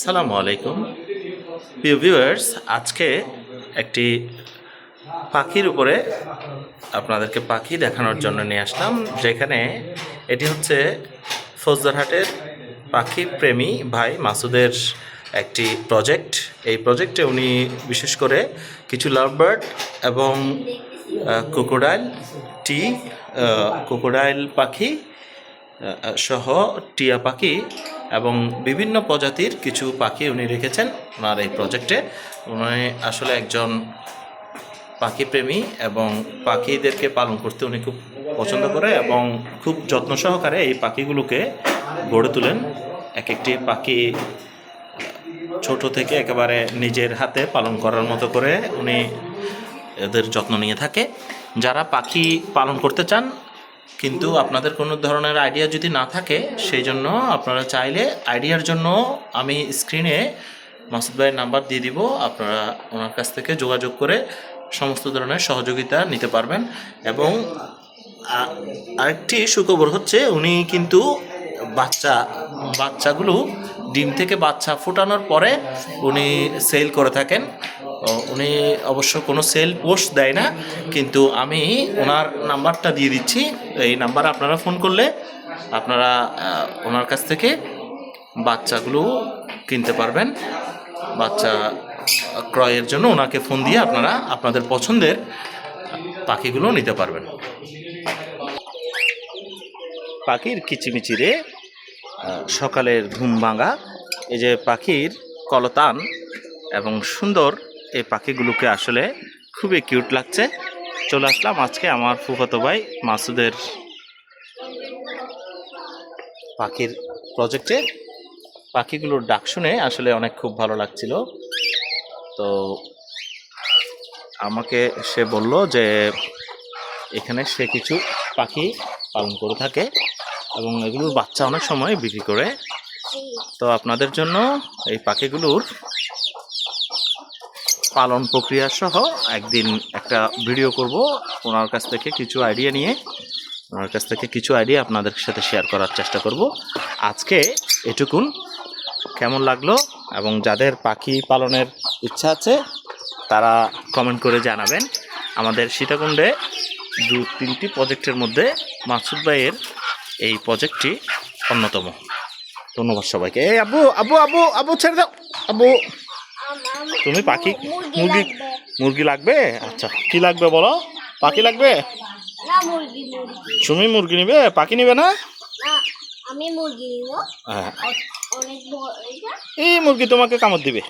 সালামু আলাইকুম। প্রিয় ভিউয়ার্স, আজকে একটি পাখির উপরে আপনাদেরকে পাখি দেখানোর জন্য নিয়ে আসলাম, যেখানে এটি হচ্ছে ফৌজদারহাটের পাখি প্রেমী ভাই মাসুদের একটি প্রজেক্ট। এই প্রজেক্টে উনি বিশেষ করে কিছু লাভবার্ড এবং কোকোডাইল টি কোকোডাইল পাখি সহ টিয়া পাখি এবং বিভিন্ন প্রজাতির কিছু পাখি উনি রেখেছেন ওনার এই প্রজেক্টে উনি আসলে একজন পাখি প্রেমী এবং পাখিদেরকে পালন করতে উনি খুব পছন্দ করে এবং খুব যত্ন সহকারে এই পাখিগুলোকে গড়ে তোলেন। এক একটি পাখি ছোট থেকে একেবারে নিজের হাতে পালন করার মতো করে উনি এদের যত্ন নিয়ে থাকে। যারা পাখি পালন করতে চান কিন্তু আপনাদের কোনো ধরনের আইডিয়া যদি না থাকে সেই জন্য আপনারা চাইলে আইডিয়ার জন্য আমি স্ক্রিনে মাসুদ ভাইয়ের নাম্বার দিয়ে দিব। আপনারা ওনার কাছ থেকে যোগাযোগ করে সমস্ত ধরনের সহযোগিতা নিতে পারবেন। এবং আরেকটি সুখবর হচ্ছে, উনি কিন্তু বাচ্চা, বাচ্চাগুলো ডিম থেকে বাচ্চা ফোটানোর পরে উনি সেল করে থাকেন। উনি অবশ্য কোনো সেল পোস্ট দেয় না, কিন্তু আমি ওনার নাম্বারটা দিয়ে দিচ্ছি। এই নাম্বার আপনারা ফোন করলে আপনারা ওনার কাছ থেকে বাচ্চাগুলো কিনতে পারবেন। বাচ্চা ক্রয়ের জন্য ওনাকে ফোন দিয়ে আপনারা আপনাদের পছন্দের পাখিগুলো নিতে পারবেন। পাখির কিচিমিচিরে সকালের ঘুম ভাঙা এই যে পাখির কলতান এবং সুন্দর এই পাখিগুলোকে আসলে খুবই কিউট লাগছে। চলে আসলাম আজকে আমার ফুফাতো ভাই মাসুদের পাখির প্রজেক্টে পাখিগুলোর ডাক শুনে আসলে অনেক খুব ভালো লাগছিল। তো আমাকে সে বলল যে এখানে সে কিছু পাখি পালন করে থাকে এবং এগুলোর বাচ্চা অনেক সময় বিক্রি করে। তো আপনাদের জন্য এই পাখিগুলোর পালন প্রক্রিয়া সহ একদিন একটা ভিডিও করব ওনার কাছ থেকে কিছু আইডিয়া নিয়ে, ওনার কাছ থেকে কিছু আইডিয়া আপনাদের সাথে শেয়ার করার চেষ্টা করব। আজকে এটুকুন। কেমন লাগল এবং যাদের পাখি পালনের ইচ্ছা আছে, তারা কমেন্ট করে জানাবেন। আমাদের সীতাকুণ্ডে দু, তিনটি প্রজেক্টের মধ্যে মাসুদ ভাইয়ের এই প্রজেক্টটি অন্যতম। ধন্যবাদ সবাইকে। এই আবু আবু আবু আবু ছেড়ে দাও। আবু তুমি পাখি মুরগি মুরগি লাগবে। আচ্ছা কি লাগবে বলো? পাখি লাগবে? তুমি মুরগি নিবে? পাখি নিবে না? না আমি মুরগি নিব। হ্যাঁ। এই মুরগি তোমাকে কামড় দিবে।